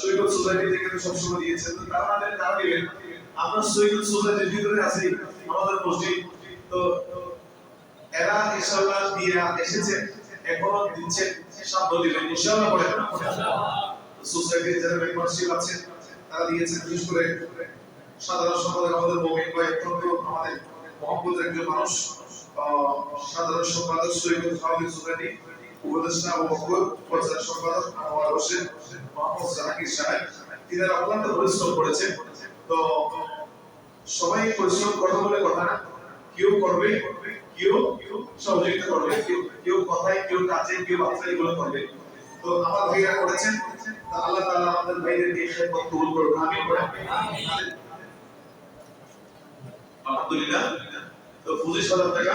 সৈকত society থেকে সবসময় তো তারা তারা দিবেন। আমরা সৈকত সোসাইটির ভিতরে আছি, আমাদের মসজিদ তো এরা এখনও সাধ্য দিবেন। সোসাইটির যারা মেম্বারশিপ তারা বিশেষ করে সাধারণ সম্পাদক আমাদের মমিন ভাই, অত্যন্ত আমাদের একজন মানুষ সাধারণ সম্পাদক সৈকত সোসাইটি। উপদেষ্টা ও প্রচার সম্পাদক আমার হোসেন মোহাম্মদ জাহাঙ্গীর সাহেব তিনারা অক্লান্ত পরিশ্রম করেছেন তো সবাই পরিশ্রম করবে বলে কথা না কেউ করবে কেউ সহযোগিতা করবে কেউ কথায় কেউ কাজে কেউ বাচ্চা এগুলো করবে তো আমার ভাইরা করেছেন আল্লাহ তাআলা আমাদের ভাইদেরকে খেদমত কবুল করুন আমিন বলেন আলহামদুলিল্লাহ। তো পঁচিশ হাজার টাকা।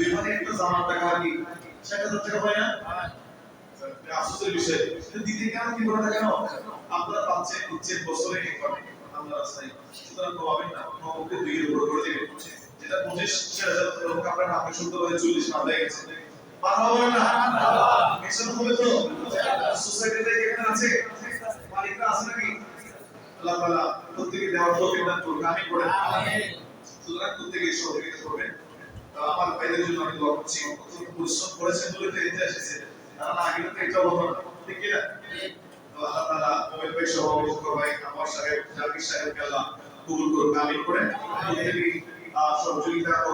দুই মানে একটা জামার টাকা আর কি? ষাট হাজার টাকা পায় না? আফসোসের বিষয়। দিতে কেন কি করে না কেন আপনারা পাচ্ছেন দিচ্ছেন বছরে একবার আমরা রাস্তায়। সুতরাং পাবেন না নবকে দুই এর উপর করে দেবেন যেটা পঁচিশ হাজার লোক আপনারা আপনি শুনতে পারেন চল্লিশ মাস হয়ে গেছে। পার হবে না। এসব হবে তো। সোসাইটিতে এখানে আছে? মালিকরা আছে নাকি? আল্লাহ তাআলা প্রত্যেকে দেওয়ার তৌফিক দান করুন আমিন বলেন সুতরাং প্রত্যেকে সহযোগিতা করবেন। আমার ভাইদের জন্য আমি দোয়া করছি অত্যন্ত পরিশ্রম করেছেন বলে তো এতে এসেছে। না আগে তো এটা হতো না ঠিক কি না তো আল্লাহ তাআলা মোবাইল ভাই সহ বকর ভাই আমার সাহেব জাকির সাহেব আল্লাহ কবুল করুন আমিন করে। সহযোগিতা